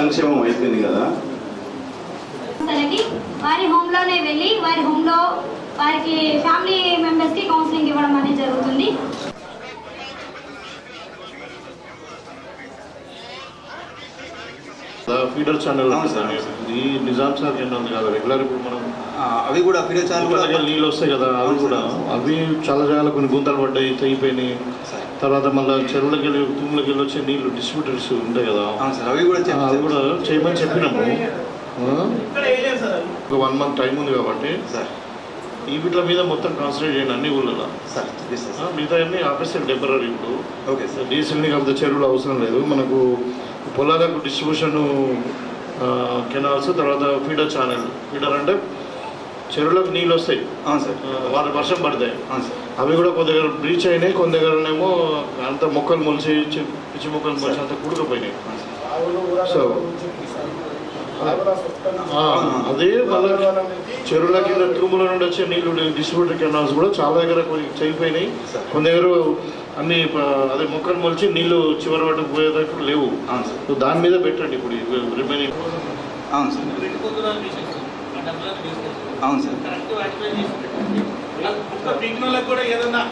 సంక్షేమం అయిపోయింది కదా వారి హోమ్లోనే వెళ్ళి వారి హోమ్లో వారికి ఫ్యామిలీ మెంబర్స్కి కౌన్సిలింగ్ ఇవ్వడం అనేది జరుగుతుంది ఫీడర్ ఛానల్. ఈ నిజాం సార్ కింద ఉంది కదా రెగ్యులర్ ఇప్పుడు మనం అవి కూడా వీడియో ఛానల్ నీళ్ళు వస్తాయి కదా అవి కూడా. అవి చాలా జాగాల కొన్ని గుంతలు పడ్డాయి తెగిపోయినాయి. తర్వాత మళ్ళీ చెరువులకి వెళ్ళి తుమ్ములకి వెళ్ళి వచ్చే నీళ్ళు డిస్ట్రిబ్యూటర్స్ ఉంటాయి కదా. అవి కూడా అది కూడా చేయమని చెప్పినాము? ఒక వన్ మంత్ టైం ఉంది కాబట్టి సార్. ఈ వీటి మీద మొత్తం కాన్సన్ట్రేట్ చేయండి అన్ని ఊళ్ళలో మిగతా అన్ని ఆపేస్తారు టెంపరీ ఇప్పుడు. Okay sir. డీజిల్ని కాకపోతే చెరువులు అవసరం లేదు. మనకు పొలాలకు డిస్ట్రిబ్యూషన్ కెనాల్స్ తర్వాత ఫీడర్ ఛానల్ ఫీడర్ అంటే చెరువులకు నీళ్ళు వస్తాయి. అవును సార్. వర్షం పడతాయి. అవును సార్. అవి కూడా కొంత దగ్గర బ్రీచ్ అయినాయి కొంత దగ్గరనేమో అంత మొక్కలు మొలిచి పిచ్చి మొక్కలు మొలిచి అంత కూడుకుపోయినాయి. సో ఆ, అదే మళ్ళీ చెరువుల కింద తూముల నుండి వచ్చే నీళ్ళు డిస్ట్రిబ్యూటర్ కెనాల్స్ కూడా చాలా దగ్గర కొన్ని చేయిపోయినాయి కొన్ని దగ్గర అన్ని అదే మొక్కలు మొలిచి నీళ్ళు చివరి వరకు పోయేటట్టు లేవు. అవును సార్. సో దాని మీద పెట్టండి ఇప్పుడు రిమైనింగ్ అవును సార్. అవును సార్. కూడా ఏదన్నా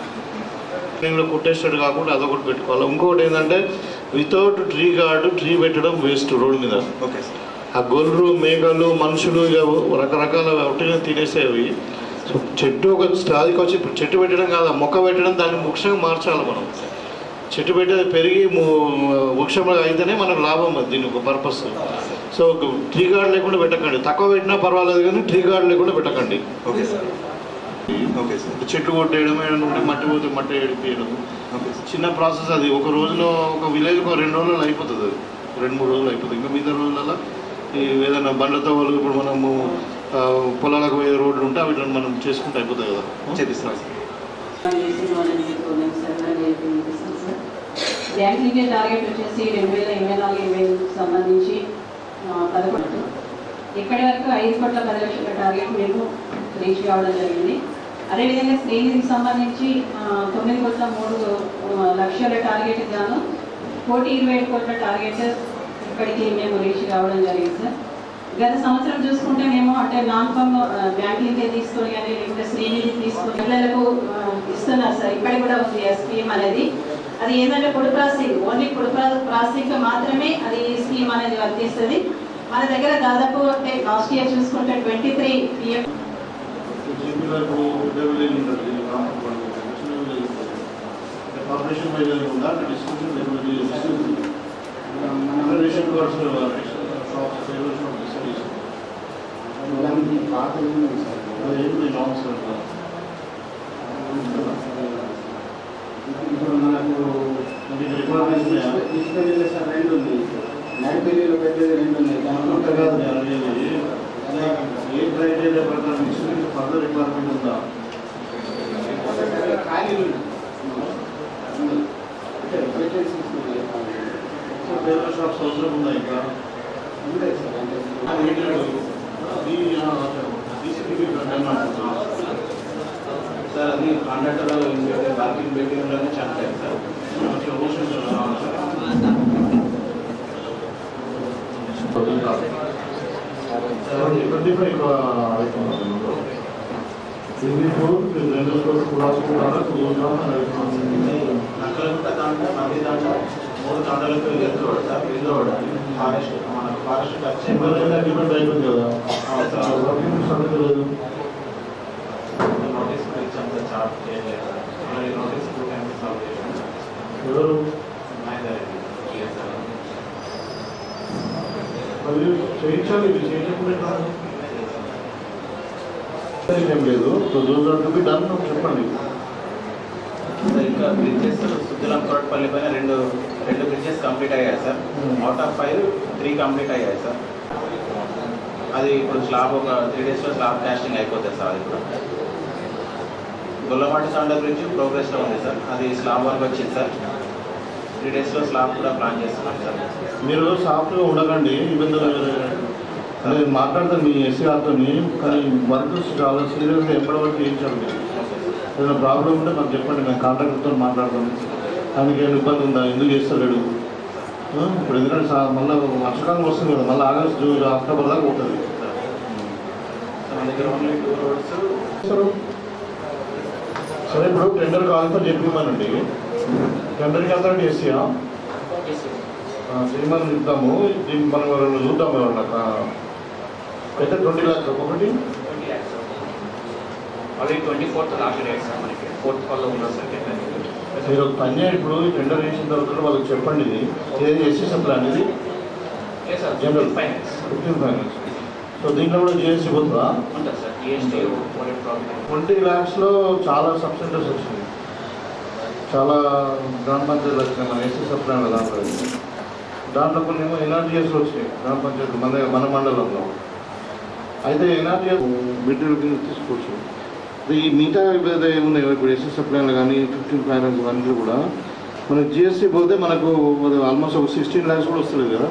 లో కొట్టేస్తాడు కాకుండా అదొకటి పెట్టుకోవాలి ఇంకొకటి ఏంటంటే వితౌట్ ట్రీ గార్డు ట్రీ పెట్టడం వేస్ట్ రోడ్డు మీద. ఓకే ఆ గొర్రెలు మేకలు మనుషులు ఇక రకరకాల ఒకటిగా తినేసేవి సో చెట్టు ఒక స్థాయికి వచ్చి చెట్టు పెట్టడం కాదు మొక్క పెట్టడం దాన్ని వృక్షంగా మార్చాలి మనం చెట్టు పెట్టేది పెరిగి ము- వృక్షంగా అయితేనే మనకు లాభం అది దీని ఒక పర్పస్ సో ట్రీ గార్డ్ లేకుండా పెట్టకండి తక్కువ పెట్టినా పర్వాలేదు కానీ ట్రీ గార్డ్ లేకుండా పెట్టకండి ఓకే సార్. Okay sir. చెట్లు కొట్టేయడం మట్టి పోతే మట్టి ఏడిపియడం. Okay sir. చిన్న ప్రాసెస్ అది. ఒక రోజులో ఒక విలేజ్ ఒక రెండు రోజులలో అయిపోతుంది అది. రెండు మూడు రోజులు అయిపోతుంది. ఇంకా మిగతా రోజులలో ఈ ఏదైనా బండ్లతో వాళ్ళు ఇప్పుడు మనము పొలాలకు పోయే రోడ్లు ఉంటే అవి మనం చేసుకుంటే అయిపోతాయి కదా. చేపిస్తాం సార్. బ్యాంకింగ్ టార్గెట్ వచ్చేసి రెండు వేల ఇరవై నాలుగు ఇరవై ఐదుకు సంబంధించి పదకొండు. ఇప్పటి వరకు ఐదు కోట్ల పది లక్షల టార్గెట్ మేము రీచ్ కావడం జరిగింది. అదేవిధంగా శ్రేణికి సంబంధించి తొమ్మిది కోట్ల మూడు లక్షల టార్గెట్ గాను కోటి ఇరవై ఏడు కోట్ల టార్గెట్ ఇప్పటికీ మేము రీచ్ కావడం జరిగింది సార్. గత సంవత్సరం చూసుకుంటే మేము అంటే నాన్ ఫామ్ బ్యాంకింగ్ తీసుకొని కానీ లేకపోతే శ్రేణిది తీసుకొని పిల్లలకు ఇస్తున్నారు సార్. ఇప్పటికి కూడా ఉంది ఆ స్కీమ్ అనేది. అది ఏంటంటే పొడి ప్రాసెసింగ్ ఓన్లీ పొడి ప్రాసెసింగ్ మాత్రమే అది స్కీమ్ అనేది వర్తిస్తుంది. మన దగ్గర దాదాపు అంటే లాస్ట్ ఇయర్ చూసుకుంటే twenty three PM corporation wise ఉందా? డిస్ట్రిబ్యూషన్ రేషన్ కార్డ్స్ షాప్స్ ఏంటి నామ్స్ ఇప్పుడు మనకు మీకు రిక్వైర్మెంట్స్ ఉన్నాయా? డిస్పెల్లీలో సార్ రెండు ఉంది నడిపెల్లిలో పెట్టేది రెండు ఉన్నాయి. నేను దాంట్లో ఏ క్రైటీరియా ప్రకారం ఫర్దర్ రిక్వైర్మెంట్ ఉందా ఖాళీలు అంటే పేపర్ షాప్స్ అవసరం ఉందా ఇంకా ఉంటాయి సార్ సార్ అది కాంట్రాక్టర్ బార్కింగ్ సార్ ట్వంటీ ఫైవ్ ఫ్లోర్ రెండు ఫ్లోర్ నక్కలగుట్ట దాంట్లో నది దాంట్లో మూడు తాండాలకు ఎదురు సార్ ఎదురు ఫారెస్ట్ మన ఫారెస్ట్ టచ్ డిపెండ్ అయిపోయింది కదా. నోటీస్ ఇచ్చాం సార్ చార్ట్ చేయలేదు నోటీస్ టూ టైమ్స్ ఎవరు సార్ అది చేయించాలి ఇది చేయకుండా ఏం లేదు. రోజు డన్ చెప్పండి. ఇంకా బ్రిడ్జెస్ సుద్దులం తోటపల్లి పైన రెండు రెండు బ్రిడ్జెస్ కంప్లీట్ అయ్యాయి sir. Out of five three complete అయ్యాయి సార్. అది ఇప్పుడు స్లాబ్ ఒక త్రీ డేస్లో స్లాబ్ కాస్టింగ్ అయిపోతుంది సార్ అది కూడా. గొల్లమాటి తాండ బ్రిడ్జ్ ప్రోగ్రెస్లో ఉంది సార్. అది స్లాబ్ వర్క్ వచ్చింది సార్. త్రీ డేస్లో స్లాబ్ కూడా ప్లాన్ చేస్తున్నాం సార్. మీరు సాఫ్ట్గా ఉండకండి ఇబ్బందులు అదే మాట్లాడతాను మీ ఎస్సీఆర్తో కానీ వర్క్ చాలా సీరియస్గా ఎప్పటి వరకు చేయించాలి ఏదైనా ప్రాబ్లం ఉంటే మాకు చెప్పండి మేము కాంట్రాక్టర్తో మాట్లాడతాం. దానికి ఏమైనా ఇబ్బంది ఉందా? ఎందుకు చేస్తలేడు ఇప్పుడు ఎందుకంటే మళ్ళీ వర్షాకాలం వస్తుంది కదా మళ్ళీ ఆగస్ట్ జూన్ అక్టోబర్ దాకా సరే సరే ఇప్పుడు టెండర్ కావాలంటే చెప్పిమానండి టెండర్కి అందరం చేసియా శ్రీమన్ దీన్ని మనం రెండు చూద్దాం ఎవరన్నా? అయితే ట్వంటీ ల్యాక్స్ ఒకటి. అది twenty fourth last date sir మనకి. Fourth sir. మీరు ఒక పని ఇప్పుడు టెండర్ వేసిన తర్వాత వాళ్ళకి చెప్పండి ఇది. ఏది ఎస్ఎస్ఎం ప్లాన్ ఇది. General finance fifteen finance so దీంట్లో కూడా జిఎస్టీ పోతుందా ఉంటుంది సార్ జిఎస్టీ ప్రాబ్లం ట్వంటీ ల్యాక్స్లో చాలా సబ్ సెంటర్స్ వచ్చింది చాలా గ్రామ పంచాయతీలు వచ్చినాయి మన ఎస్ఎస్ఎఫ్ ప్లాన్ దాంట్లో దాంట్లో కొన్ని ఏమో ఎన్ఆర్టీఎస్లో వచ్చినాయి గ్రామ పంచాయతీ మన మన మండలంలో. అయితే ఎన్ఆర్టీఎస్ బిడ్డల కింద తీసుకోవచ్చు. ఈ మిగతా ఏదైతే ఉన్నాయి ఇప్పుడు ఎస్ఎస్ఎఫ్ ప్లాన్లు కానీ ఫిఫ్టీన్ ఫైనాన్స్ అన్నీ కూడా. మనకి జిఎస్టీ పోతే మనకు ఆల్మోస్ట్ ఒక సిక్స్టీన్ ల్యాక్స్ కూడా వస్తుంది కదా?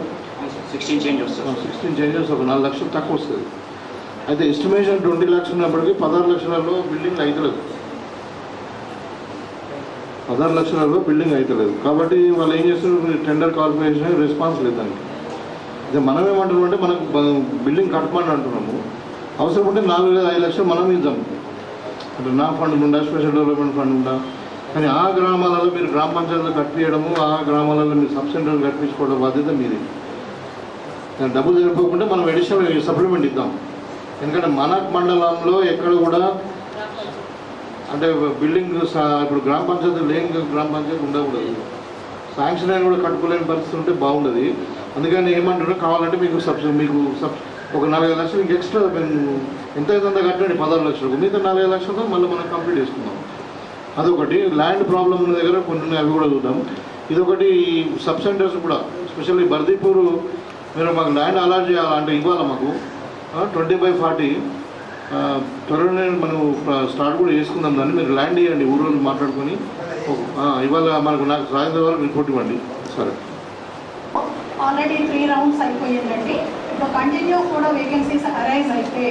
సిక్స్టీన్ చేంజ్ వస్తుంది. సిక్స్టీన్ చేంజెస్ ఒక నాలుగు లక్షలు తక్కువ వస్తుంది. అయితే ఎస్టిమేషన్ ట్వంటీ ల్యాక్స్ ఉన్నప్పటికీ పదహారు లక్షలలో బిల్డింగ్ అవుతలేదు పదహారు లక్షలలో బిల్డింగ్ అవుతలేదు కాబట్టి వాళ్ళు ఏం చేస్తున్నారు? టెండర్ కార్పొరేషన్ రెస్పాన్స్ లేదు దానికి. అయితే మనం ఏమంటున్నాం అంటే మనకు బిల్డింగ్ కట్టమని అంటున్నాము. అవసరం ఉంటే నాలుగు లేదా ఐదు లక్షలు మనం ఇద్దాం. అంటే నా ఫండ్ ఉండా స్పెషల్ డెవలప్మెంట్ ఫండ్ ఉండా? కానీ ఆ గ్రామాలలో మీరు గ్రామ పంచాయతీలు కట్టియడము ఆ గ్రామాలలో మీరు సబ్ సెంటర్లు కట్టించుకోవడం బాధ్యత మీది. దాని డబ్బులు సరిపోకుండా మనం అడిషనల్ సప్లిమెంట్ ఇద్దాం. ఎందుకంటే మన మండలంలో ఎక్కడ కూడా అంటే బిల్డింగ్ సా- ఇప్పుడు గ్రామ పంచాయతీ లేని గ్రామ పంచాయతీ ఉండకూడదు. శాంక్షన్ అయిన కూడా కట్టుకోలేని పరిస్థితి ఉంటే బాగుండదు. అందుకని ఏమంటారో కావాలంటే మీకు సబ్సిడీ మీకు సబ్ ఒక నలభై లక్షలు ఇంక ఎక్స్ట్రా మేము ఎంత అయితే కట్టండి పదహారు లక్షలకు మిగతా నలభై లక్షలతో మళ్ళీ మనం కంప్లీట్ చేసుకుందాం. అదొకటి. ల్యాండ్ ప్రాబ్లం ఉన్న దగ్గర కొన్ని అవి కూడా చూద్దాం. ఇదొకటి సబ్ సెంటర్స్ కూడా స్పెషల్లీ బర్దీపూర్ మీరు మాకు ల్యాండ్ అలాట్ చేయాలంటే ఇవ్వాలి మాకు? Twenty by forty. త్వరలోనే మనం స్టార్ట్ కూడా చేసుకుందాం. దాన్ని మీరు ల్యాండ్ ఇవ్వండి ఊరోళ్ళు మాట్లాడుకొని. ఇవాళ మనకు నాకు సాయంత్రం వరకు రిపోర్ట్ ఇవ్వండి. సరే. ఆల్రెడీ త్రీ రౌండ్స్ అయిపోయిందండి. ఇప్పుడు కంటిన్యూ కూడా వేకెన్సీస్ అరైజ్ అయితే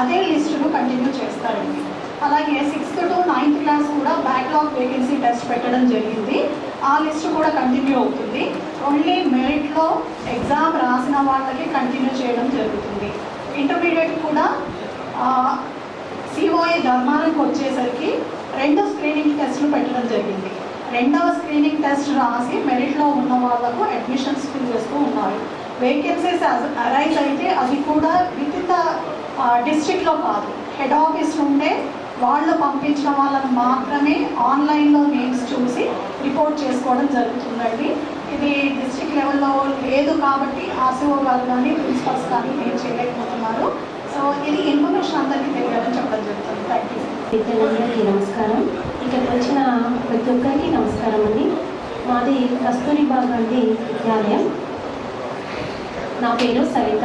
అదే లిస్టును కంటిన్యూ చేస్తారండి. అలాగే సిక్స్త్ టు నైన్త్ క్లాస్ కూడా బ్యాక్లాగ్ వేకెన్సీ టెస్ట్ పెట్టడం జరిగింది. ఆ లిస్ట్ కూడా కంటిన్యూ అవుతుంది. ఓన్లీ మెరిట్లో ఎగ్జామ్ రాసిన వాళ్ళకి కంటిన్యూ చేయడం జరుగుతుంది. ఇంటర్మీడియట్ కూడా సిఓఏ ధర్మానికి వచ్చేసరికి రెండు స్క్రీనింగ్ టెస్టులు పెట్టడం జరిగింది. రెండవ స్క్రీనింగ్ టెస్ట్ రాసి మెరిట్లో ఉన్న వాళ్ళకు అడ్మిషన్స్ ఫిల్ చేస్తూ ఉన్నారు. వేకెన్సీస్ అరైజ్ అయితే అది కూడా విత్ ద డిస్ట్రిక్ట్లో కాదు. హెడ్ ఆఫీస్ ఉండే వాళ్ళు పంపించిన వాళ్ళని మాత్రమే ఆన్లైన్లో నేమ్స్ చూసి రిపోర్ట్ చేసుకోవడం జరుగుతుందండి. ఇది డిస్ట్రిక్ట్ లెవెల్లో లేదు కాబట్టి ఆర్సీఓ గారు కానీ ప్రిన్సిపల్స్ కానీ ఏం చేయలేకపోతున్నారు. సో ఇది ఇన్ఫర్మేషన్ అందరికీ తెలియాలని చెప్పడం జరుగుతుంది. థ్యాంక్ యూ విద్యార్థులందరికీ నమస్కారం. ఇక్కడికి వచ్చిన ప్రతి ఒక్కరికి నమస్కారం అండి. మాది కస్తూరిబా గాంధీ విద్యాలయం. నా పేరు సవిత.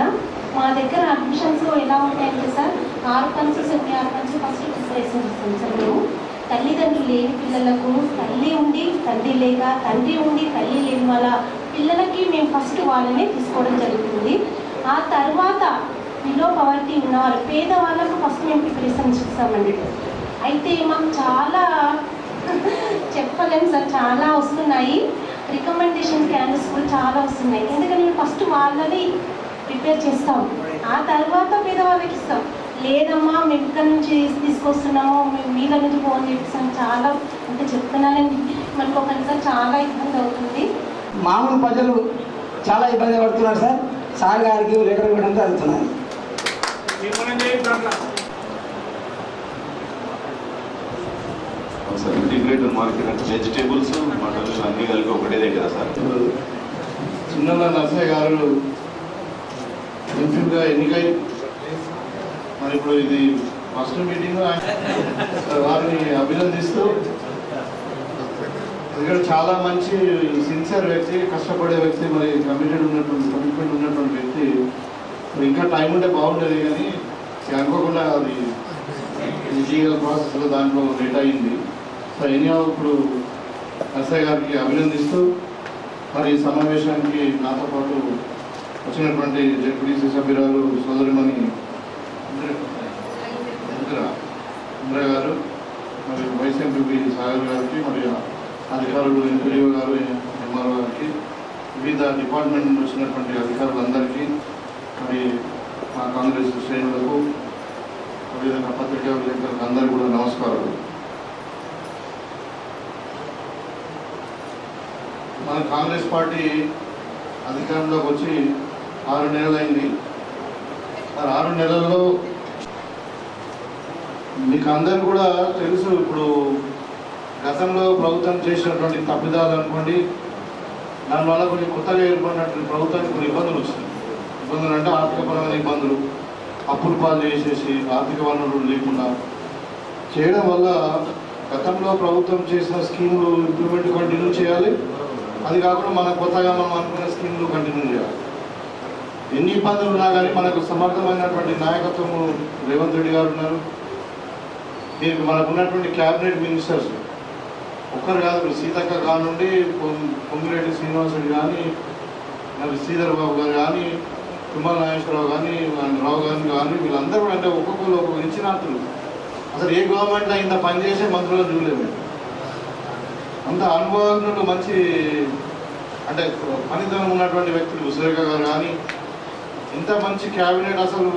మా దగ్గర అడ్మిషన్స్ ఎలా ఉంటాయంటే సార్ ఆరు పంచు సెవెన్ ఆరు పంచు ఫస్ట్ ప్రిపరేషన్ ఇస్తాం సార్ మేము. తల్లిదండ్రులు లేని పిల్లలకు తల్లి ఉండి తండ్రి లేక తండ్రి ఉండి తల్లి లేని వాళ్ళ పిల్లలకి మేము ఫస్ట్ వాళ్ళనే తీసుకోవడం జరుగుతుంది. ఆ తర్వాత బిలో పవర్టీ ఉన్నవారు పేదవాళ్ళకు ఫస్ట్ మేము ప్రిపరేషన్ ఇస్తామండి అయితే మాకు చాలా చెప్పలేము సార్ చాలా వస్తున్నాయి. రికమెండేషన్ క్యాండిడేట్స్ కూడా చాలా వస్తున్నాయి. ఎందుకంటే మేము ఫస్ట్ వాళ్ళని ప్రిపేర్ చేస్తాం. ఆ తర్వాత పేదవాళ్ళకి ఇస్తాం. లేదమ్మా మేము ఇక్కడ నుంచి తీసుకొస్తున్నాము మేము మీద నుంచి ఫోన్ చేపిస్తాం. చాలా అంటే చెప్తున్నానండి. మనకు ఒకసారి చాలా ఇబ్బంది అవుతుంది. మామూలు ప్రజలు చాలా ఇబ్బంది పడుతున్నారు సార్. సార్ గారికి లెటర్ ఇవ్వడం జరుగుతున్నది సార్ ఇంటిగ్రేటెడ్ మార్కెట్ అంటే వెజిటేబుల్స్ మటన్స్ అన్నీ కలిపి ఒకటే దగ్గర సార్ చిన్న నర్సయ్య గారు ఎంపీగా ఎన్నికై మరి ఇప్పుడు ఇది ఫస్ట్ మీటింగ్ వారిని అభినందిస్తూ ఇక్కడ చాలా మంచి సిన్సియర్ వ్యక్తి కష్టపడే వ్యక్తి మరి కమిటెడ్ ఉన్నటువంటి కమిట్మెంట్ ఉన్నటువంటి వ్యక్తి ఇంకా టైం ఉంటే బాగుంటుంది కానీ అనుకోకుండా అది లీగల్ ప్రాసెస్లో దాంట్లో లేట్ అయింది. సో ఎనీ ఇప్పుడు నర్సయ్య గారికి అభినందిస్తూ మరి ఈ సమావేశానికి నాతో పాటు వచ్చినటువంటి జెడ్పీటీసీ సభ్యురాలు సోదరిమణి ఇంద్ర గారు మరి వైస్ ఎంపీ సాగర్ గారికి మరి అధికారులు ఎంపీఓ గారు ఎంఆర్ఓ గారికి వివిధ డిపార్ట్మెంట్ నుంచి వచ్చినటువంటి అధికారులందరికీ మరి మా కాంగ్రెస్ శ్రేణులకు అదేవిధంగా పత్రికా విలేకరులకు అందరికీ కూడా నమస్కారాలు. మన కాంగ్రెస్ పార్టీ అధికారంలోకి వచ్చి ఆరు నెలలైంది. మరి ఆరు నెలల్లో మీకు అందరు కూడా తెలుసు ఇప్పుడు గతంలో ప్రభుత్వం చేసినటువంటి తప్పిదాలు అనుకోండి దానివల్ల కొన్ని కొత్తగా ఏర్పడినటువంటి ప్రభుత్వానికి కొన్ని ఇబ్బందులు వచ్చినాయి. ఇబ్బందులు అంటే ఆర్థికపరమైన ఇబ్బందులు అప్పులు పాలు చేసేసి ఆర్థిక వనరులు లేకుండా. చేయడం వల్ల గతంలో ప్రభుత్వం చేసిన స్కీములు ఇంప్లిమెంట్ కంటిన్యూ చేయాలి. అది కాకుండా మన కొత్తగా మనం అనుకున్న స్కీములు కంటిన్యూ చేయాలి. ఎన్ని ఇబ్బందులు ఉన్నా కానీ మనకు సమర్థమైనటువంటి నాయకత్వము రేవంత్ రెడ్డి గారు ఉన్నారు. దీనికి మనకు ఉన్నటువంటి క్యాబినెట్ మినిస్టర్స్. ఒక్కరు కాదు సీతక్క కానుండి పొం- పొంగిరెడ్డి శ్రీనివాసుడు కానీ మరి శ్రీధర్ బాబు గారు కానీ తుమ్మల నాగేశ్వరరావు కానీ రావు గారిని కానీ వీళ్ళందరూ కూడా అంటే ఒక్కొక్కరు ఒక్కొక్క నిచ్చినార్థులు అసలు ఏ గవర్నమెంట్ ఇంత పనిచేసే మంత్రులను చూడలేము అంత అనుభవజ్ఞులు మంచి అంటే పనితనం ఉన్నటువంటి వ్యక్తులు సురేఖ గారు కానీ ఇంత మంచి క్యాబినెట్ అసలు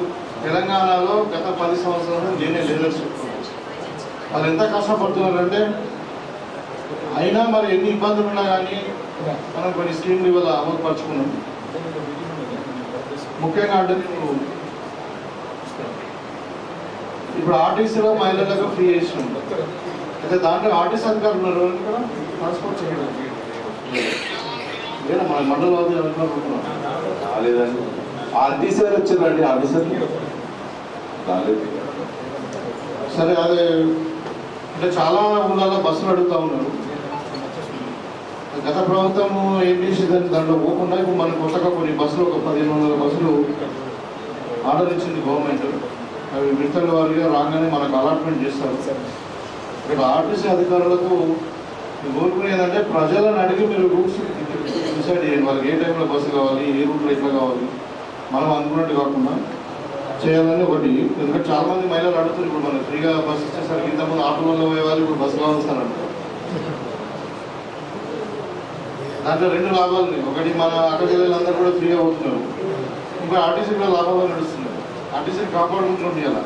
తెలంగాణలో గత పది సంవత్సరాలు నేనే లీడర్షిప్ వాళ్ళు ఎంత కష్టపడుతున్నారంటే అయినా మరి ఎన్ని ఇబ్బందులు ఉన్నా కానీ మనం కొన్ని స్కీమ్లు ఇవాళ అమలు పరుచుకున్నాం. ముఖ్యంగా అంటే నేను ఇప్పుడు ఆర్టీసీలో మహిళలకు ఫ్రీ చేసినాం అయితే దాంట్లో ఆర్టీసీ అధికారులు ఉన్నారు ట్రాన్స్పోర్ట్ చేయడానికి. మన మండలవాది రాలేదండి. ఆర్టీసీ వచ్చారండి ఆఫీసర్లు రాలేదు. సరే అదే అంటే చాలా ఊళ్ళలో బస్సులు అడుగుతా ఉన్నారు. గత ప్రభుత్వం ఏం చేసేదని దాంట్లో పోకుండా ఇప్పుడు మనకు కొత్తగా కొన్ని బస్సులు ఒక పదిహేను వందల బస్సులు ఆర్డర్ ఇచ్చింది గవర్నమెంట్. అవి విడతల వారిగా రాగానే మనకు అలాట్మెంట్ చేస్తారు. ఇక్కడ ఆర్టీసీ అధికారులకు కోరుకునేదంటే ఏంటంటే ప్రజలను అడిగి మీరు రూట్స్ డిసైడ్ చేయండి. వాళ్ళకి ఏ టైంలో బస్సు కావాలి ఏ రూట్లో ఎట్లా కావాలి మనం అనుకున్నట్టు కాకుండా చేయాలని ఒకటి. ఎందుకంటే చాలామంది మహిళలు అడుగుతారు ఇప్పుడు మనం ఫ్రీగా బస్సు ఇచ్చేసరికి ఇంతకుముందు ఆటోలలో పోయేవాళ్ళు ఇప్పుడు బస్సు కావాలి సార్ అంటారు దాంట్లో రెండు లాభాలు ఉన్నాయి. ఒకటి మన అక్క జిల్లాలందరూ కూడా ఫ్రీగా పోతున్నారు. ఇంకా ఆర్టీసీ కూడా లాభాలు నడుస్తున్నాయి. ఆర్టీసీ కాపాడుకుంటుంది ఇలా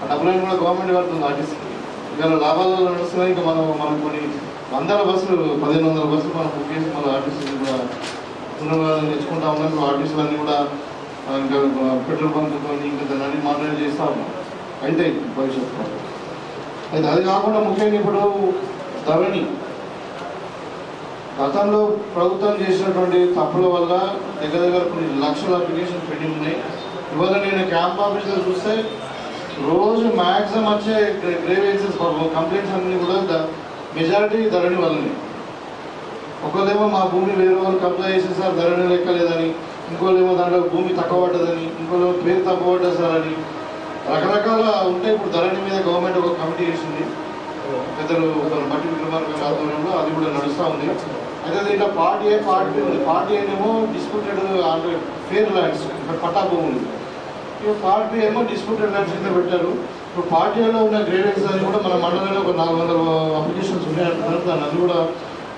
ఆ డబ్బులను కూడా గవర్నమెంట్ కడుతుంది ఆర్టీసీకి ఇవాళ లాభాలలో నడుస్తున్నాయి. ఇంకా మనం మనం కొన్ని వందల బస్సులు పదిహేను వందల బస్సులు మనం బుక్ చేసి మన ఆర్టీసీ కూడా పునర్వాదం తెచ్చుకుంటా ఉన్నాం. ఇప్పుడు ఆర్టీసీలన్నీ కూడా ఇంకా పెట్రోల్ బంక్ ఇంకా దాన్ని మానిటర్ చేస్తా ఉన్నాం. అయితే భవిష్యత్తులో. అయితే అది కాకుండా ముఖ్యంగా ఇప్పుడు ధరణి గతంలో ప్రభుత్వం చేసినటువంటి తప్పుల వల్ల దగ్గర దగ్గర కొన్ని లక్షల అప్లికేషన్ పెండింగ్ ఉన్నాయి. ఇవాళ నేను క్యాంప్ ఆఫీస్లో చూస్తే రోజు మ్యాక్సిమం వచ్చే గ్రేవేజెస్ కంప్లైంట్స్ అన్ని కూడా మెజారిటీ ధరణి వల్లనే. ఒకళ్ళేమో మా భూమి వేరే వాళ్ళు కబ్జా చేసేసారు ధరణి లెక్కలేదని. ఇంకోళ్ళేమో దాంట్లో భూమి తక్కువ పడ్డదని ఇంకోళ్ళేమో పేరు తక్కువ పడ్డా సార్ అని రకరకాల ఉంటాయి. ఇప్పుడు ధరణి మీద గవర్నమెంట్ ఒక కమిటీ వేసింది. పెద్దలు ఒకరు మట్టి విక్రమార్క ఆధ్వర్యంలో అది కూడా నడుస్తూ ఉంది. అయితే దీంట్లో పార్టీ ఏ పార్టీ ఉంది? పార్టీ ఏమో డిస్ప్యూటెడ్ అంటే ఫేర్ ల్యాండ్స్ పట్టా భూములు ఇక పార్టీ ఏమో డిస్ప్యూటెడ్ ల్యాండ్స్ కింద పెట్టారు. ఇప్పుడు పార్టీలో ఉన్న గ్రేడెన్స్ అని కూడా మన మండలంలో ఒక నాలుగు వందల అప్లికేషన్స్ ఉన్నాయంటున్నారు దాన్ని అది కూడా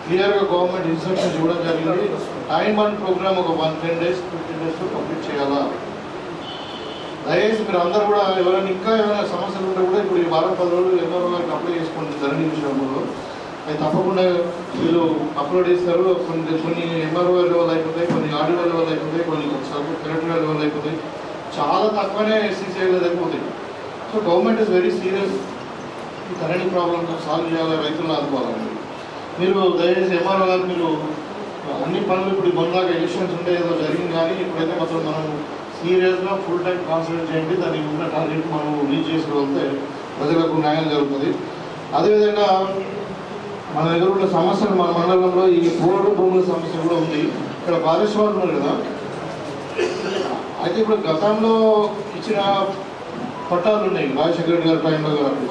క్లియర్గా గవర్నమెంట్ ఇన్స్ట్రక్షన్స్ ఇవ్వడం జరిగింది. టైం వన్ ప్రోగ్రామ్ ఒక వన్ టెన్ డేస్ ఫిఫ్టీన్ డేస్లో కంప్లీట్ చేయాలా? దయచేసి మీరు అందరూ కూడా ఎవరైనా ఇంకా ఏమైనా సమస్యలు ఉంటే కూడా ఇప్పుడు ఈ వారం పది రోజులు ఎవరో అప్లై చేసుకోండి. ధరణి విషయంలో. తప్పకుండా వీళ్ళు అప్లోడ్ చేస్తారు. కొన్ని కొన్ని ఎంఆర్ఓ లెవెల్ అయిపోతాయి కొన్ని ఆర్డీఓ లెవెల్ అయిపోతాయి కొన్ని కలెక్టర్ లెవెల్ అయిపోతాయి. చాలా తక్కువనే ఎస్సీసీ అయిపోతాయి. So government is very serious ఈ కరెంట్ ప్రాబ్లమ్ సాల్వ్ చేయాలి రైతులను ఆదుకోవాలండి. మీరు దయచేసి ఎంఆర్ఓ గారు మీరు అన్ని పనులు ఇప్పుడు మొన్నలాగా ఎలక్షన్స్ ఉంటే ఏదో జరిగింది కానీ ఇప్పుడైతే మాత్రం మనం సీరియస్గా ఫుల్ టైం కాన్సన్ట్రేట్ చేయండి. దానికి ఉన్న టార్గెట్ మనం రీచ్ చేసుకోగలిగితే ప్రజలకు న్యాయం జరుగుతుంది. అదేవిధంగా మన దగ్గర ఉన్న సమస్యలు మన మండలంలో ఈ పోడు భూముల సమస్య కూడా ఉంది. ఇక్కడ భారతీయ ఉన్నారు కదా. అయితే ఇప్పుడు గతంలో ఇచ్చిన పట్టాలు ఉన్నాయి. రాజశేఖర రెడ్డి గారి టైంలో గారు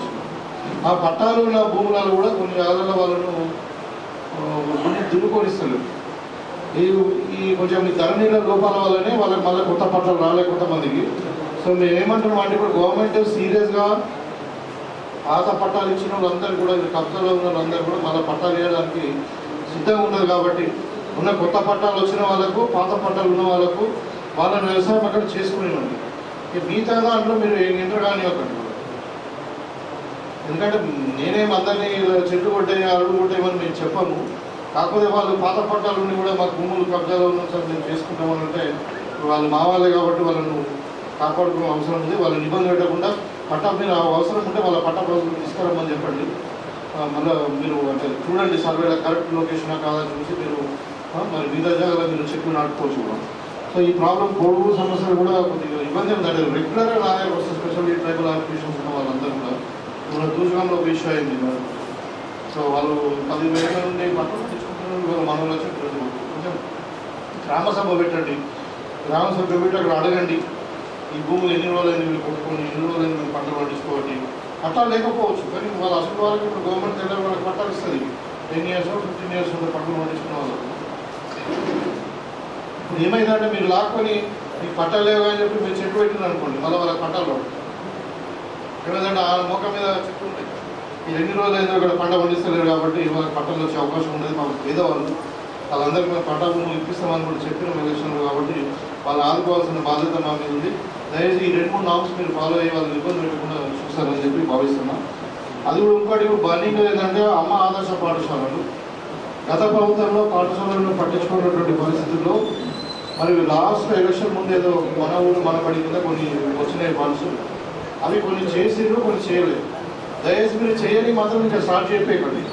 ఆ పట్టాలు ఉన్న భూములలో కూడా కొన్ని జాగాల వాళ్ళను ఆ, ఈ ఈ కొంచెం ఈ ధరణిల లోపాల వల్లనే వాళ్ళకి మళ్ళీ కొత్త పట్టాలు రాలే కొంతమందికి. సో మేము ఏమంటున్నాం అంటే ఇప్పుడు గవర్నమెంట్ సీరియస్గా పాత పట్టాలు ఇచ్చిన వాళ్ళందరూ కూడా కబ్జాలో ఉన్న వాళ్ళందరూ కూడా మళ్ళీ పట్టాలు వేయడానికి సిద్ధంగా ఉన్నది కాబట్టి ఉన్న కొత్త పట్టాలు వచ్చిన వాళ్ళకు పాత పట్టాలు ఉన్న వాళ్ళకు వాళ్ళని వ్యవసాయం అక్కడ చేసుకునేవండి ఇక మిగతా దాంట్లో మీరు ఎంటర్ కానివ్వకండి. ఎందుకంటే నేనేం అందరినీ ఇలా చెట్టు కొట్టే అడుగు కొట్టేయమని మేము చెప్పాము. కాకపోతే వాళ్ళు పాత పట్టాలు ఉండి కూడా మాకు భూములు కబ్జాలో ఉన్న సార్ మేము చేసుకుంటామని అంటే వాళ్ళు మా వాళ్ళే కాబట్టి వాళ్ళను కాపాడుకునే అవసరం ఉంది వాళ్ళు నిబంధన పెట్టకుండా పట్టా మీరు అవసరం ఉంటే వాళ్ళ పట్టా ప్రభుత్వం తీసుకురమ్మని చెప్పండి. మళ్ళీ మీరు అంటే చూడండి సర్వేలో కరెక్ట్ లొకేషన్ కాదా చూసి మీరు మరి మిగతా జాగాలో మీరు చెట్లు నాటుకోవచ్చు కూడా. సో ఈ ప్రాబ్లం పొడుగు సమస్యలు కూడా కొద్దిగా ఇబ్బంది ఉందంటే రెగ్యులర్గా లాయర్ వస్తే స్పెషల్లీ ట్రైబల్ అప్లికేషన్స్ ఉన్న వాళ్ళందరూ కూడా. మన దూషకంలో ఒక ఇష్యూ అయింది సో వాళ్ళు పది వేల నుండి మాత్రం తెచ్చుకుంటున్నారు. మనలో చెప్పారు కొంచెం గ్రామ సభ పెట్టండి. గ్రామ సభ పెట్టి అక్కడ అడగండి. ఈ భూములు ఎన్ని రోజులైంది వీళ్ళు కొట్టుకొని ఎన్ని రోజులైంది మేము పంటలు పండించుకోవాలి? పట్టాలు లేకపోవచ్చు. కానీ వాళ్ళ అసలు వాళ్ళకి ఇప్పుడు గవర్నమెంట్ దగ్గర వాళ్ళకి పట్టాలు ఇస్తుంది టెన్ ఇయర్స్ ఫిఫ్టీన్ ఇయర్స్ ఉంటే పంటలు పండించుకున్న వాళ్ళకు ఇప్పుడు ఏమైందంటే మీరు లాక్కొని మీకు పట్టాలు లేవు అని చెప్పి మీరు చెట్టు పెట్టినారు అనుకోండి మళ్ళీ వాళ్ళ పట్టాలు ఏమైందంటే ఆ మొక్క మీద చెట్టు ఉంటాయి. మీరు ఎన్ని రోజులు అయితే ఇక్కడ పంట పండిస్తలేరు కాబట్టి వాళ్ళకి పట్టాలు వచ్చే అవకాశం ఉండదు. మాకు పేదవాళ్ళు వాళ్ళందరికీ మేము పంట భూములు ఇప్పిస్తామని కూడా చెప్పిన ఎలక్షన్లు కాబట్టి వాళ్ళు ఆదుకోవాల్సిన బాధ్యత మా మీద ఉంది. దయచేసి ఈ రెండు మూడు నామ్స్ మీరు ఫాలో అయ్యి వాళ్ళని ఇబ్బంది పెట్టకుండా చూస్తారని చెప్పి భావిస్తున్నాం. అది కూడా ఇంకోటి బర్నింగ్ ఏంటంటే అమ్మ ఆదర్శ పాఠశాలలు. గత ప్రభుత్వంలో పాఠశాలను పట్టించుకున్నటువంటి పరిస్థితుల్లో మరి లాస్ట్ ఎలక్షన్ ముందు ఏదో మన ఊరు మన పడి కింద కొన్ని వచ్చినాయి ఫండ్స్. అవి కొన్ని చేసిండ్రు కొన్ని చేయలేదు. దయచేసి మీరు చేయని మాత్రం ఇంకా స్టార్ట్ చేయకండి.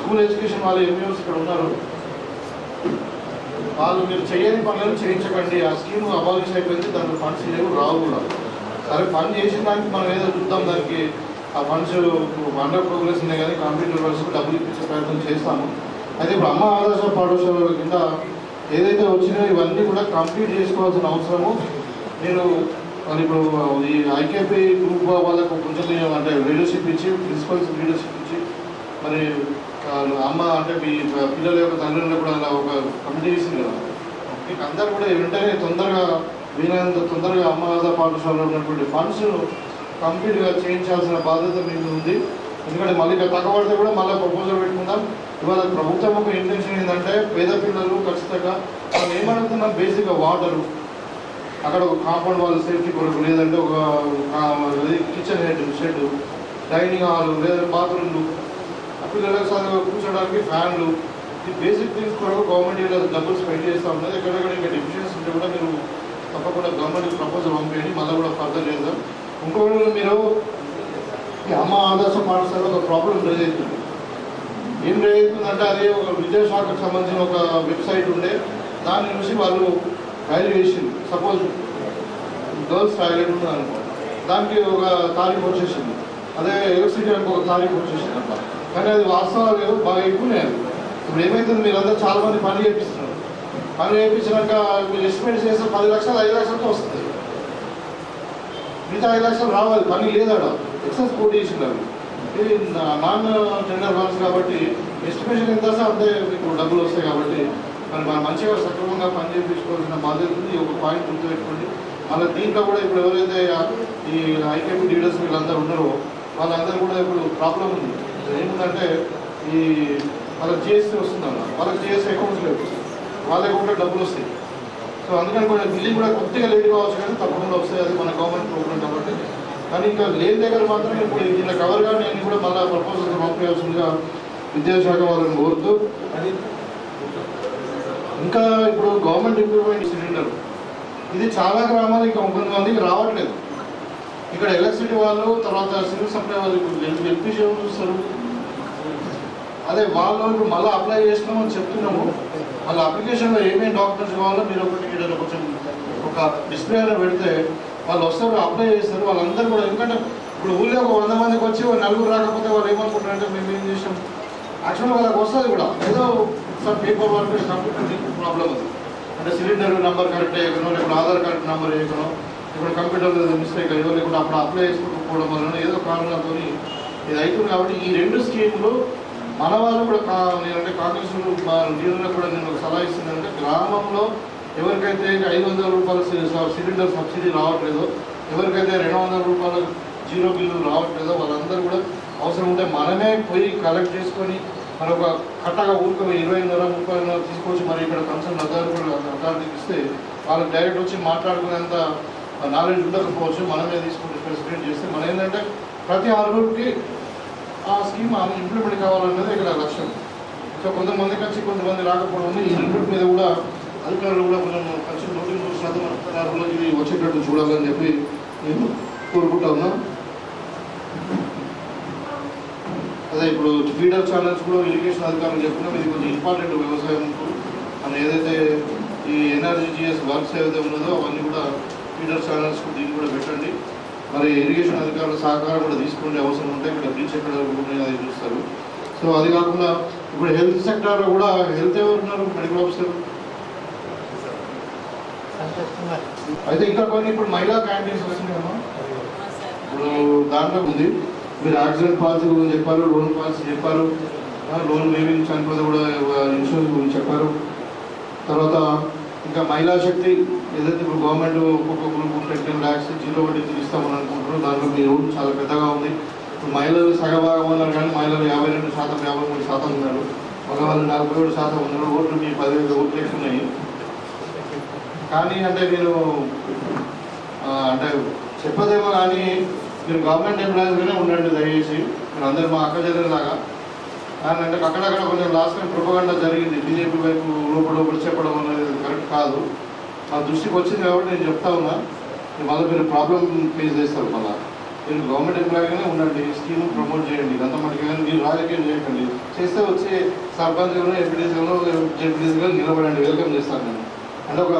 స్కూల్ ఎడ్యుకేషన్ వాళ్ళు ఎంఈఓస్ ఇక్కడ ఉన్నారు వాళ్ళు మీరు చేయని పనులను చేయించకండి. ఆ స్కీమ్ అబాలిష్ అయిపోయింది. దాంట్లో ఫండ్స్ లేవు రావు కూడా. సరే ఫండ్ చేసిన దానికి మనం ఏదో చూద్దాం. దానికి ఆ ఫండ్స్ అండర్ ప్రోగ్రెస్ ఉన్నాయి కానీ కంప్యూటర్ వర్క్స్ డబ్బులు ఇప్పించే ప్రయత్నం చేస్తాము. అయితే ఇప్పుడు అమ్మ ఆదర్శ పాఠశాలల కింద ఏదైతే వచ్చినాయో ఇవన్నీ కూడా కంప్లీట్ చేసుకోవాల్సిన అవసరము. నేను మరి ఇప్పుడు ఈ ఐకేపీ గ్రూప్ వాళ్ళకు కొంచెం అంటే లీడర్షిప్ ఇచ్చి ప్రిన్సిపల్స్ లీడర్షిప్ ఇచ్చి మరి అమ్మ అంటే మీ పిల్లల యొక్క తండ్రులు కూడా అలా ఒక కమిటీ చేసింది కదా. మీకు అందరు కూడా వెంటనే తొందరగా వీలైనంత తొందరగా అమ్మ ఆదా పాఠశాలలో ఉన్నటువంటి ఫండ్స్ కంప్లీట్గా చేయించాల్సిన బాధ్యత మీకు ఉంది. ఎందుకంటే మళ్ళీ తగ్గబడితే కూడా మళ్ళీ ప్రపోజల్ పెట్టుకుందాం. ఇవాళ ప్రభుత్వం ఒక ఇంటెన్షన్ ఏంటంటే పేద పిల్లలు ఖచ్చితంగా మనం ఏమడుగుతున్నాం? బేసిక్గా వాటరు అక్కడ ఒక కాంపౌండ్ వాళ్ళ సేఫ్టీ కొరకు లేదంటే ఒక kitchen head shed dining hall లేదా బాత్రూమ్లు ఆ పిల్లలకు కూర్చోడానికి ఫ్యాన్లు. ఈ బేసిక్ థింగ్స్ కొరకు గవర్నమెంట్ ఇలా డబ్బులు స్పెండ్ చేస్తూ ఉన్నది ఎక్కడెక్కడ ఇంకా డిఫిషియన్స్ ఉంటే కూడా మీరు తప్పకుండా గవర్నమెంట్ ప్రపోజల్ పంపేయండి. మళ్ళీ కూడా ఫర్దర్ చేద్దాం. ఇంకొకటి మీరు ఈ అమ్మ ఆదర్శ పాఠశాల ఒక ప్రాబ్లం రేజ్ అవుతుంది. ఏం రేజ్ అవుతుందంటే అది ఒక విద్యాశాఖకు సంబంధించిన ఒక వెబ్సైట్ ఉండే. దాన్ని చూసి వాళ్ళు వాల్యూ చేసింది. సపోజ్ గర్ల్స్ టాయిలెట్ ఉంది అనుకో దానికి ఒక తారీఖు వచ్చేసింది. అదే ఎలక్ట్రిసిటీ అనుకో ఒక తారీఖు వచ్చేసింది అంట కానీ అది వాస్తవాలు బాగా ఎక్కువనే ఇప్పుడు ఏమైతుంది? మీరందరూ చాలా మంది పని చేపిస్తున్నారు. పని చేయించినాక మీరు ఎస్టిమేట్ చేస్తే పది లక్షలు ఐదు లక్షలతో వస్తుంది. మిగతా ఐదు లక్షలు రావాలి. పని లేదాడ ఎక్సెస్ కోట్ చేసినారు ఇది నా- నాన్ టెండర్ వర్క్స్ కాబట్టి ఎస్టిమేషన్ ఎంత అంతే మీకు డబ్బులు వస్తాయి కాబట్టి మరి మనం మంచిగా సక్రమంగా పని చేయించుకోవాల్సిన బాధ్యత ఉంది. ఒక పాయింట్ గుర్తుపెట్టుకోండి. మళ్ళీ దీంట్లో కూడా ఇప్పుడు ఎవరైతే ఈ ఐకేపీ లీడర్స్ వీళ్ళందరూ ఉన్నారో వాళ్ళందరూ కూడా ఇప్పుడు ప్రాబ్లం ఉంది. ఏంటంటే ఈ వాళ్ళకి జిఎస్టీ వస్తుందన్న వాళ్ళకి జిఎస్టీ అకౌంట్స్ లేవు వాళ్ళ అకౌంట్లో డబ్బులు వస్తాయి. సో అందుకని కొంచెం బిల్లింగ్ కూడా కొద్దిగా లేట్ కావచ్చు కానీ తప్పకుండా వస్తాయి. అది మన గవర్నమెంట్ ప్రోగ్రామ్ కాబట్టి. కానీ ఇంకా లేని దగ్గర మాత్రం ఇప్పుడు దీనిలో కవర్ కానీ నేను కూడా మళ్ళీ ప్రపోజల్స్ పంపించాల్సిందిగా విద్యాశాఖ వాళ్ళని కోరుతూ. అది ఇంకా ఇప్పుడు గవర్నమెంట్ ఇంప్రూవ్మెంట్ సిలిండర్ ఇది చాలా గ్రామాలు ఇంకా కొంతమందికి రావట్లేదు. ఇక్కడ ఎలక్ట్రిసిటీ వాళ్ళు తర్వాత సివిల్ సప్లై వాళ్ళు ఇప్పుడు ఎల్పిజీ చూస్తారు. అదే వాళ్ళు మళ్ళీ అప్లై చేసినామని చెప్తున్నాము. మళ్ళీ అప్లికేషన్లో ఏమేమి డాక్యుమెంట్స్ కావాలో మీరు ఒకటి ఇక్కడ కొంచెం ఒక డిస్ప్లేలో పెడితే వాళ్ళు వస్తారు అప్లై చేస్తారు. వాళ్ళందరూ కూడా ఎందుకంటే ఇప్పుడు ఊళ్ళో ఒక వంద మందికి వచ్చి నలుగురు రాకపోతే వాళ్ళు ఏమనుకుంటారంటే మేము ఏం చేసాం? యాక్చువల్గా వాళ్ళకి వస్తుంది కూడా. ఏదో sir paper work computer problem ఉంది అంటే సిలిండర్ నెంబర్ కరెక్ట్ వేయకను లేకపోతే ఆధార్ కార్డు నెంబర్ వేయకను ఇప్పుడు కంప్యూటర్ మిస్టేక్ అయ్యో లేకుంటే అప్పుడు అప్లై చేసుకోకపోవడం వలన ఏదో కారణాలతో ఇది అవుతుంది కాబట్టి ఈ రెండు స్కీములు మన వాళ్ళు కూడా కా నేనంటే కాంగ్రెస్ మా లీడర్లకు కూడా నేను ఒక సలహా ఇస్తుందంటే గ్రామంలో ఎవరికైతే ఐదు వందల రూపాయల సిలిండర్ సబ్సిడీ రావట్లేదో ఎవరికైతే రెండు వందల రూపాయల జీరో బిల్లు రావట్లేదో వాళ్ళందరూ కూడా అవసరం ఉంటే మనమే పోయి కలెక్ట్ చేసుకొని మరి ఒక కట్టగా ఊరుకొని ఇరవై ఎనిమిది ముప్పై తీసుకొచ్చి మరి ఇక్కడ కన్సర్న్ అధికారులు అథారిటీకి ఇస్తే వాళ్ళకి డైరెక్ట్ వచ్చి మాట్లాడుకునేంత నాలెడ్జ్ ఉండకపోవచ్చు. మనమే తీసుకుంటే ప్రెసిడెంట్ చేస్తే మనం ఏంటంటే ప్రతి ఆరుగురికి ఆ స్కీమ్ ఇంప్లిమెంట్ కావాలన్నది ఇక్కడ లక్ష్యం. సో కొంతమందికి వచ్చి కొంతమంది రాకపోవడం ఈ రెండింటి మీద కూడా అధికారులు కూడా కొంచెం ఖర్చు నోటింగ్ చూసినట్టు ఇది వచ్చేటట్టు చూడాలని చెప్పి నేను కోరుకుంటా ఉన్నా. అదే ఇప్పుడు ఫీడర్ ఛానల్స్ కూడా ఇరిగేషన్ అధికారులు చెప్పినా ఇది కొంచెం ఇంపార్టెంట్ వ్యవసాయం అని ఏదైతే ఈ ఎన్ఆర్జీజీఎస్ వర్క్స్ ఏదైతే ఉన్నదో అవన్నీ కూడా ఫీడర్ ఛానల్స్ దీన్ని కూడా పెట్టండి. మరి ఇరిగేషన్ అధికారుల సహకారం కూడా తీసుకునే అవసరం ఉంటే ఇక్కడ బ్రిడ్జ్ ఎక్కడ అది చూస్తారు. సో అది కాకుండా ఇప్పుడు హెల్త్ సెక్టార్లో కూడా హెల్త్ ఎవరు ఉన్నారు మెడికల్ ఆఫీసర్ అయితే ఇంకా కొన్ని ఇప్పుడు మహిళా క్యాంటీన్స్ వస్తున్నాయమ్మా. ఇప్పుడు దాంట్లో ఉంది. మీరు యాక్సిడెంట్ పాలసీ గురించి చెప్పారు లోన్ పాలసీ చెప్పారు. లోన్ వేవింగ్ చనిపోతే కూడా ఇన్సూరెన్స్ గురించి చెప్పారు. తర్వాత ఇంకా మహిళా శక్తి ఏదైతే ఇప్పుడు గవర్నమెంట్ ఒక్కొక్క గ్రూప్ టెన్ ల్యాక్స్ జీరో వడ్డీ ఇస్తామని అనుకుంటున్నారు దాంట్లో మీ రూల్ చాలా పెద్దగా ఉంది. ఇప్పుడు మహిళలు సగభాగం ఉన్నారు కానీ మహిళలు యాభై రెండు శాతం యాభై మూడు శాతం ఉన్నారు. మగవాళ్ళు నలభై ఏడు శాతం ఉన్నారు. ఓట్లు మీ పదివేల ఓట్లు ఉన్నాయి. కానీ అంటే మీరు అంటే చెప్పదేమో కానీ మీరు గవర్నమెంట్ ఎంప్లాయీస్గానే ఉండండి దయచేసి. మీరు అందరు మా అక్క చదివేలాగా కానీ అంటే అక్కడక్కడ కొంచెం లాస్ట్ టైం ప్రొపగండా జరిగింది. బీజేపీ వైపు లోపల చెప్పడం అనేది కాదు. మా దృష్టికి వచ్చింది కాబట్టి నేను చెప్తా ఉన్నా. మళ్ళీ మీరు ప్రాబ్లం ఫేస్ చేస్తారు మళ్ళీ. మీరు గవర్నమెంట్ ఎంప్లాయీగానే ఉండండి స్కీమ్ ప్రమోట్ చేయండి ఇదంతా మటుకు కానీ మీరు రాజకీయం చేయకండి. చేస్తే వచ్చి సర్పంచ్గా ఎంపీడీసీలో జెడ్పీడీసీగా నిలబడండి వెల్కమ్ చేస్తాను నేను అంటే ఒక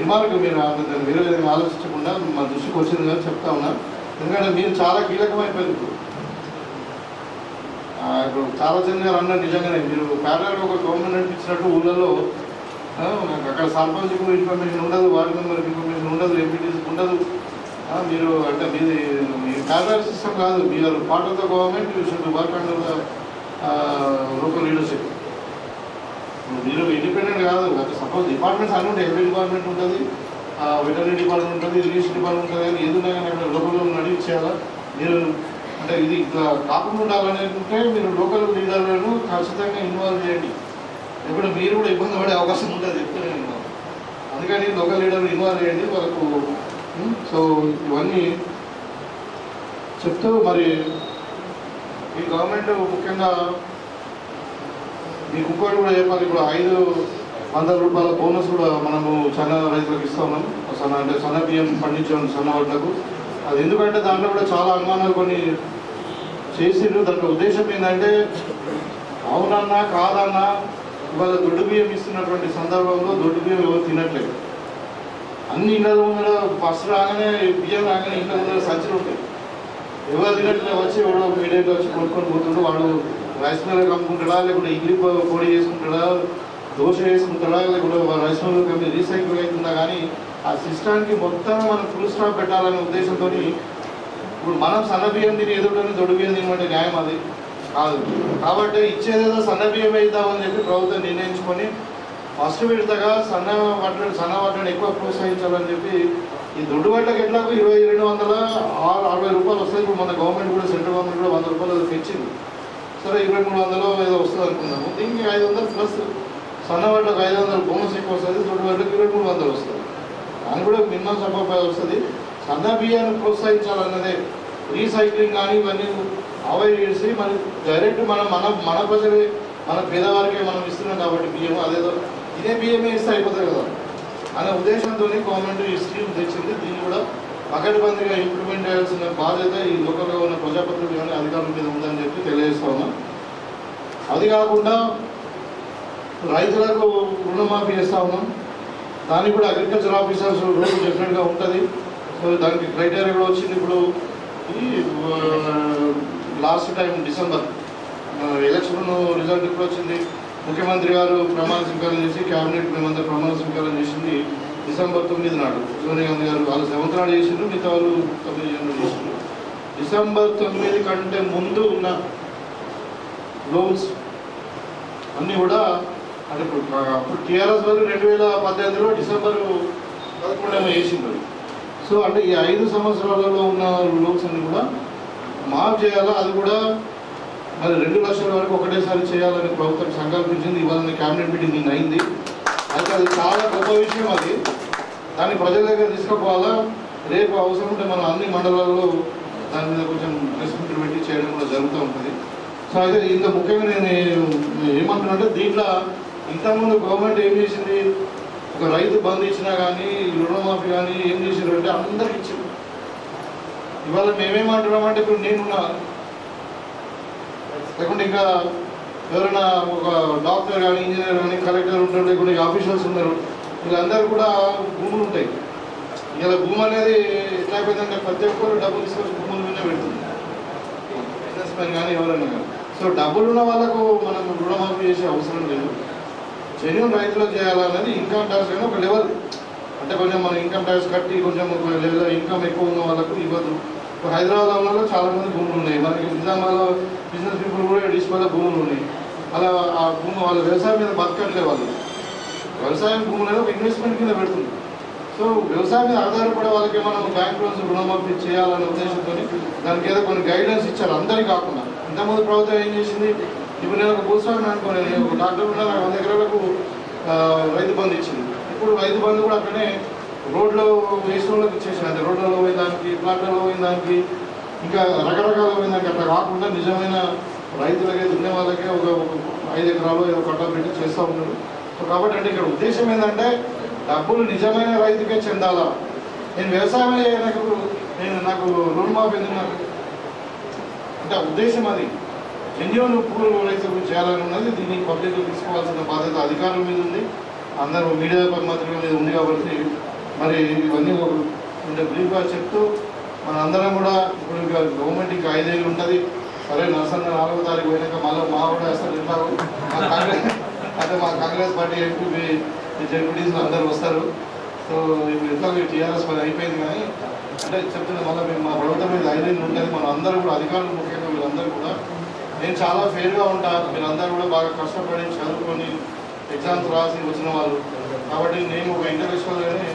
రిమార్క్ మీరు దాన్ని వేరే విధంగా ఆలోచించకుండా మా దృష్టికి వచ్చింది కానీ చెప్తా ఉన్నా. ఎందుకంటే మీరు చాలా కీలకమైపోయింది ఇప్పుడు. ఇప్పుడు చాలా జన్ గారు అన్నారు నిజంగానే. మీరు ప్యారల్ ఒక గవర్నమెంట్ ఇచ్చినట్టు ఊళ్ళలో నాకు అక్కడ సర్పంచ్కు ఇన్ఫర్మేషన్ ఉండదు వార్డు మెంబర్కి ఇన్ఫర్మేషన్ ఉండదు ఎంపీటీసీకి ఉండదు. మీరు అంటే మీది మీ ప్యారల్ సిస్టమ్ కాదు మీరు part of the government you should work under the local leadership మీరు ఇండిపెండెంట్ కాదు అంటే సపోజ్ డిపార్ట్మెంట్స్ అన్నీ ఉంటాయి హెల్త్ డిపార్ట్మెంట్ ఉంటుంది వెటరీ డిపార్ట్మెంట్ ఉంటుంది ఇరిగేషన్ డిపార్ట్మెంట్ ఉంటుంది కానీ ఏది ఉన్నా కానీ అక్కడ లోకల్లో చేయాలా మీరు అంటే ఇది ఇట్లా కాకుండా ఉండాలనుకుంటే మీరు లోకల్ లీడర్లను ఖచ్చితంగా ఇన్వాల్వ్ చేయండి. ఇప్పుడు మీరు కూడా ఇబ్బంది పడే అవకాశం ఉంటుంది చెప్తున్నాను నేను అందుకని లోకల్ లీడర్లు ఇన్వాల్వ్ చేయండి వాళ్ళకు సో ఇవన్నీ చెప్తూ మరి ఈ గవర్నమెంట్ ముఖ్యంగా మీకు ఇంకోటి కూడా చెప్పాలి ఇప్పుడు ఐదు వందల రూపాయల బోనస్ కూడా మనము సన్న రైతులకు ఇస్తా ఉన్నాం. సన్న అంటే సన్న బియ్యం పండించాము సన్న వాళ్ళకు. అది ఎందుకంటే దాంట్లో కూడా చాలా అనుమానాలు కొన్ని చేసిండ్రు. దాంట్లో ఉద్దేశం ఏంటంటే అవునన్నా కాదన్నా ఇవాళ దొడ్డు బియ్యం ఇస్తున్నటువంటి సందర్భంలో దొడ్డు బియ్యం ఎవరు తినట్లేదు. అన్ని ఇళ్ళ ముందర బస్సు రాగానే బియ్యం రాగానే ఇళ్ళ ముందర సంచులు ఉంటాయి. ఎవరు తినట్లేదు వచ్చి ఎవడో మీడియాకి వచ్చి కొనుక్కొని పోతుండో వాడు రైస్ మిల్ కమ్ముకుంటాడా లేకుంటే ఇడ్లీ పొడి చేసుకుంటాడా దోశ వేసుకుంటాడా లేకుంటే రైస్ మిల్ రీసైకిల్ అవుతుందా? కానీ ఆ సిస్టానికి మొత్తం మనం ఫుల్ స్టాప్ పెట్టాలనే ఉద్దేశంతో ఇప్పుడు మనం సన్న బియ్యం తిని ఎదుటని దొడ్డు బియ్యం తినమంటే న్యాయం అది. కాదు. కాబట్టి ఇచ్చేదేదో సన్న బియ్యం వేద్దామని చెప్పి ప్రభుత్వం నిర్ణయించుకొని ఫస్ట్ విడతగా సన్న వడ్లను సన్న వడ్లను ఎక్కువ ప్రోత్సహించాలని చెప్పి ఈ దొడ్డు వడ్లకు ఎట్లాగో ఇరవై రెండు వందల ఆరు అరవై రూపాయలు వస్తాయి. ఇప్పుడు మన గవర్నమెంట్ కూడా సెంట్రల్ గవర్నమెంట్ కూడా వంద రూపాయలు తెచ్చింది. సరే ఇరవై మూడు వందలు ఏదో వస్తుంది అనుకుందాము. దీనికి ఐదు వందలు ప్లస్ సన్న వడ్లకు ఐదు వందలు బోనస్ ఎక్కువ వస్తుంది. దొడ్డు వడ్లకు ఇరవై మూడు వందలు వస్తుంది. దాని కూడా మినిమం సపోర్ట్ వస్తుంది. సన్న బియ్యాన్ని ప్రోత్సహించాలన్నదే రీసైక్లింగ్ కానీ ఇవన్నీ అవాయిడ్ చేసి మరి డైరెక్ట్ మనం మన మన ప్రజలే మన పేదవారికే మనం ఇస్తున్నాం కాబట్టి బియ్యం అదేదో ఇదే బియ్యమే ఇస్తే అయిపోతుంది కదా. అనే ఉద్దేశంతో గవర్నమెంట్ ఈ స్కీమ్ తెచ్చింది. దీన్ని కూడా పకడ్బందీగా ఇంప్లిమెంట్ చేయాల్సిన బాధ్యత ఈ లోకల్గా ఉన్న ప్రజాప్రతినిధులు కానీ అధికారుల మీద ఉందని చెప్పి తెలియజేస్తా ఉన్నాం. అది కాకుండా రైతులకు రుణమాఫీ చేస్తా ఉన్నాం. దానికి కూడా అగ్రికల్చర్ ఆఫీసర్స్ రూల్ డెఫినెట్గా ఉంటుంది. సో దానికి క్రైటీరియా కూడా వచ్చింది. ఇప్పుడు ఈ last time December election result ఇప్పుడు వచ్చింది? ముఖ్యమంత్రి గారు ప్రమాణ స్వీకారం చేసి క్యాబినెట్ మేమంతా ప్రమాణ స్వీకారం చేసింది డిసెంబర్ తొమ్మిది నాడు. సోనియా గాంధీ గారు వాళ్ళు సెవెంత్ నాడు చేసిండ్రు మిగతా వాళ్ళు తొమ్మిది జనవరి చేసిండ్రు. డిసెంబర్ తొమ్మిది కంటే ముందు ఉన్న లోన్స్ అన్నీ కూడా అంటే ఇప్పుడు అప్పుడు టీఆర్ఎస్ వరకు రెండు వేల పద్దెనిమిదిలో డిసెంబర్ పదకొండేమో వేసిండ్రు సో అంటే ఈ ఐదు సంవత్సరాలలో ఉన్న లోన్స్ అన్ని కూడా మాఫ్ చేయాలా? అది కూడా మరి రెండు లక్షల వరకు ఒకటేసారి చేయాలని ప్రభుత్వం సంకల్పించింది ఇవాళ క్యాబినెట్ మీటింగ్ నేను అయింది. అయితే అది చాలా గొప్ప విషయం అది. దాన్ని ప్రజల దగ్గర తీసుకుపోవాలా? రేపు అవసరం ఉంటే మన అన్ని మండలాల్లో దాని మీద కొంచెం ప్రెస్ మీట్ పెట్టి చేయడం కూడా జరుగుతూ ఉంటుంది. సో అయితే ఇంత ముఖ్యంగా నేను ఏమంటున్నానంటే దీంట్లో ఇంతకుముందు గవర్నమెంట్ ఏం చేసింది? ఒక రైతు బంద్ ఇచ్చినా కానీ రుణమాఫీ కానీ ఏం చేసారు అంటే అందరికి ఇచ్చింది ఇవాళ మేమేమంటున్నామంటే ఇప్పుడు నేనున్నా లేకుంటే ఇంకా ఎవరైనా ఒక డాక్టర్ కానీ ఇంజనీర్ కానీ కలెక్టర్ ఉంటారు లేకుంటే ఆఫీషియల్స్ ఉన్నారు. వీళ్ళందరూ కూడా భూములు ఉంటాయి. ఇలా భూమి అనేది ఎట్లా అయిపోయిందంటే ప్రతి ఒక్కరు డబ్బులు తీసుకొచ్చి భూముల మీద పెడుతుంది బిజినెస్ మ్యాన్ కానీ ఎవరైనా కానీ సో డబ్బులు ఉన్న వాళ్ళకు మనం రుణమాఫీ చేసే అవసరం లేదు. జెన్యున్ రైతులకు చేయాలన్నది ఇన్కమ్ ట్యాక్స్ కానీ ఒక లెవెల్ అంటే కొంచెం మనం ఇన్కమ్ ట్యాక్స్ కట్టి కొంచెం ఒక లెవెల్ ఇన్కమ్ ఎక్కువ ఉన్న వాళ్ళకు ఇవ్వదు ఇప్పుడు హైదరాబాద్లో చాలా మంది భూములు ఉన్నాయి. మనకి నిజామాబాద్లో బిజినెస్ పీపుల్ కూడా డిస్ప్లేలో భూములు ఉన్నాయి. అలా ఆ భూమి వాళ్ళ వ్యవసాయం మీద బతకట్లే వాళ్ళు. వ్యవసాయం భూములను ఒక ఇన్వెస్ట్మెంట్ కింద పెడుతుంది. సో వ్యవసాయం మీద ఆధారపడే వాళ్ళకి మనం బ్యాంక్ లోన్స్ రుణమాఫీ చేయాలనే ఉద్దేశంతో దానికి ఏదో కొన్ని గైడెన్స్ ఇచ్చారు. అందరికీ కాకుండా. ఇంతకుముందు ప్రభుత్వం ఏం చేసింది? ఇప్పుడు నేను ఒక భూస్వామిని అనుకోను. నేను ఒక డాక్టర్ నాకు వంద ఎకరాలకు రైతు బంధు ఇచ్చింది. ఇప్పుడు రైతు బంధు కూడా అక్కడనే రోడ్లో వేసిన వాళ్ళకి రోడ్లలో పోయిన దానికి ప్లాట్లలో పోయిన దానికి ఇంకా రకరకాల పోయిన దానికి అట్లా కాకుండా నిజమైన రైతులకే దున్నే వాళ్ళకే ఒక ఐదు ఎకరాలు ఏదో కట్ట పెట్టి చేస్తూ ఉన్నారు. కాబట్టి అంటే ఇక్కడ ఉద్దేశం ఏంటంటే డబ్బులు నిజమైన రైతుకే చెందాలా? నేను వ్యవసాయం నాకు నేను నాకు రుణమాఫీ ఎందుకు నాకు? అంటే ఆ ఉద్దేశం అది. ఎన్జిఓ పూర్వ రైతులకు చేయాలని ఉన్నది. దీన్ని పబ్లిక్ తీసుకోవాల్సిన బాధ్యత అధికారుల మీద ఉంది. అందరూ మీడియా పత్రికల ఉంది కాబట్టి మరి ఇవన్నీ కొంచెం బ్రీఫ్గా చెప్తూ మన అందరం కూడా ఇప్పుడు ఇంకా గవర్నమెంట్ ఐదేళ్ళు ఉంటుంది. సరే నరసన్న నాలుగో తారీఖు పోయినాక మళ్ళీ మా కూడా వేస్తారు ఎట్లా మా కాంగ్రెస్ అంటే మా కాంగ్రెస్ పార్టీ ఎంపీ జడ్పీటీసీలు అందరూ వస్తారు. సో ఇప్పుడు ఎట్లా టీఆర్ఎస్ పని అయిపోయింది కానీ అంటే చెప్తున్నా మళ్ళీ మేము మా ప్రభుత్వం మీద ఐదేళ్ళు ఉంటుంది. మన అందరూ కూడా అధికారులు ముఖ్యంగా వీళ్ళందరూ కూడా. నేను చాలా ఫెయిర్గా ఉంటాను మీరందరూ కూడా బాగా కష్టపడి చదువుకొని ఎగ్జామ్స్ రాసి వచ్చిన వాళ్ళు. కాబట్టి నేను ఒక ఇంటర్నేషనల్గానే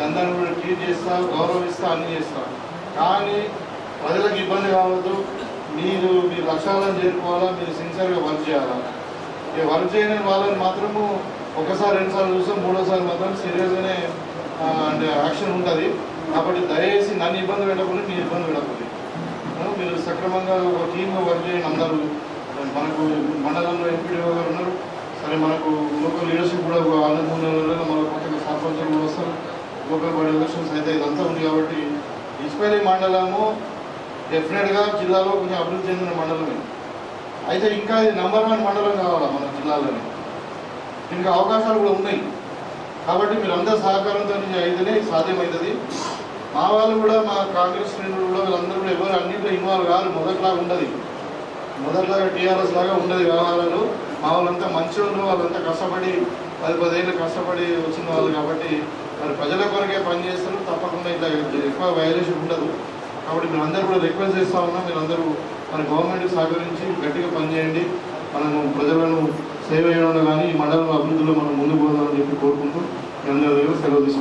మీ అందరిని కూడా ట్రీట్ చేస్తా గౌరవిస్తా అన్ని చేస్తా. కానీ ప్రజలకు ఇబ్బంది కావద్దు. మీరు మీ లక్ష్యాలను చేరుకోవాలా మీరు సిన్సియర్గా వర్క్ చేయాలా? ఇక వర్క్ చేయని వాళ్ళని మాత్రము ఒకసారి రెండుసార్లు చూస్తాం మూడోసారి మాత్రం సీరియస్గానే అంటే యాక్షన్ ఉంటుంది. కాబట్టి దయచేసి నన్ను ఇబ్బంది పెట్టకుండా మీరు ఇబ్బంది పెట్టకండి మీరు సక్రమంగా ఒక టీమ్గా వర్క్ చేయండి అందరూ. మనకు మండలంలో ఎంపీడీఓ గారు ఉన్నారు. సరే మనకు లోకల్ లీడర్షిప్ కూడా ఒక ఆరు మన కొత్తగా సర్పంచులు కూడా వస్తారు. లోకల్ ఎలక్షన్స్ అయితే ఇదంతా ఉంది కాబట్టి ఇస్పల్లి మండలము డెఫినెట్గా జిల్లాలో కొంచెం అభివృద్ధి చెందిన మండలమే అయితే ఇంకా ఇది నెంబర్ వన్ మండలం కావాలా మన జిల్లాలోనే? ఇంకా అవకాశాలు కూడా ఉన్నాయి. కాబట్టి మీరందరూ సహకారంతో అయితేనే సాధ్యమవుతుంది మా వాళ్ళు కూడా మా కాంగ్రెస్ శ్రేణులు కూడా వీళ్ళందరూ కూడా ఎవరు అన్నింటిలో ఇన్వాల్వ్ కాదు మొదట్లాగా ఉండదు. మొదట్లాగా టీఆర్ఎస్ లాగా ఉండదు వ్యవహారాలు. మా వాళ్ళంతా మంచోళ్ళు వాళ్ళంతా కష్టపడి పది పదేళ్ళు కష్టపడి వచ్చిన వాళ్ళు కాబట్టి మరి ప్రజల కొరకే పనిచేస్తారు తప్పకుండా ఇట్లా ఎక్కువ వైలేషన్ ఉండదు. కాబట్టి మీరు అందరూ కూడా రిక్వెస్ట్ చేస్తా ఉన్నాం మీరందరూ మన గవర్నమెంట్ సహకరించి గట్టిగా పనిచేయండి. మనము ప్రజలను సేవ చేయడంలో కానీ ఈ మండలం అభివృద్ధిలో మనం ముందుకు పోదామని చెప్పి కోరుకుంటూ మీ అందరూ సెలవు తీసుకుంటాం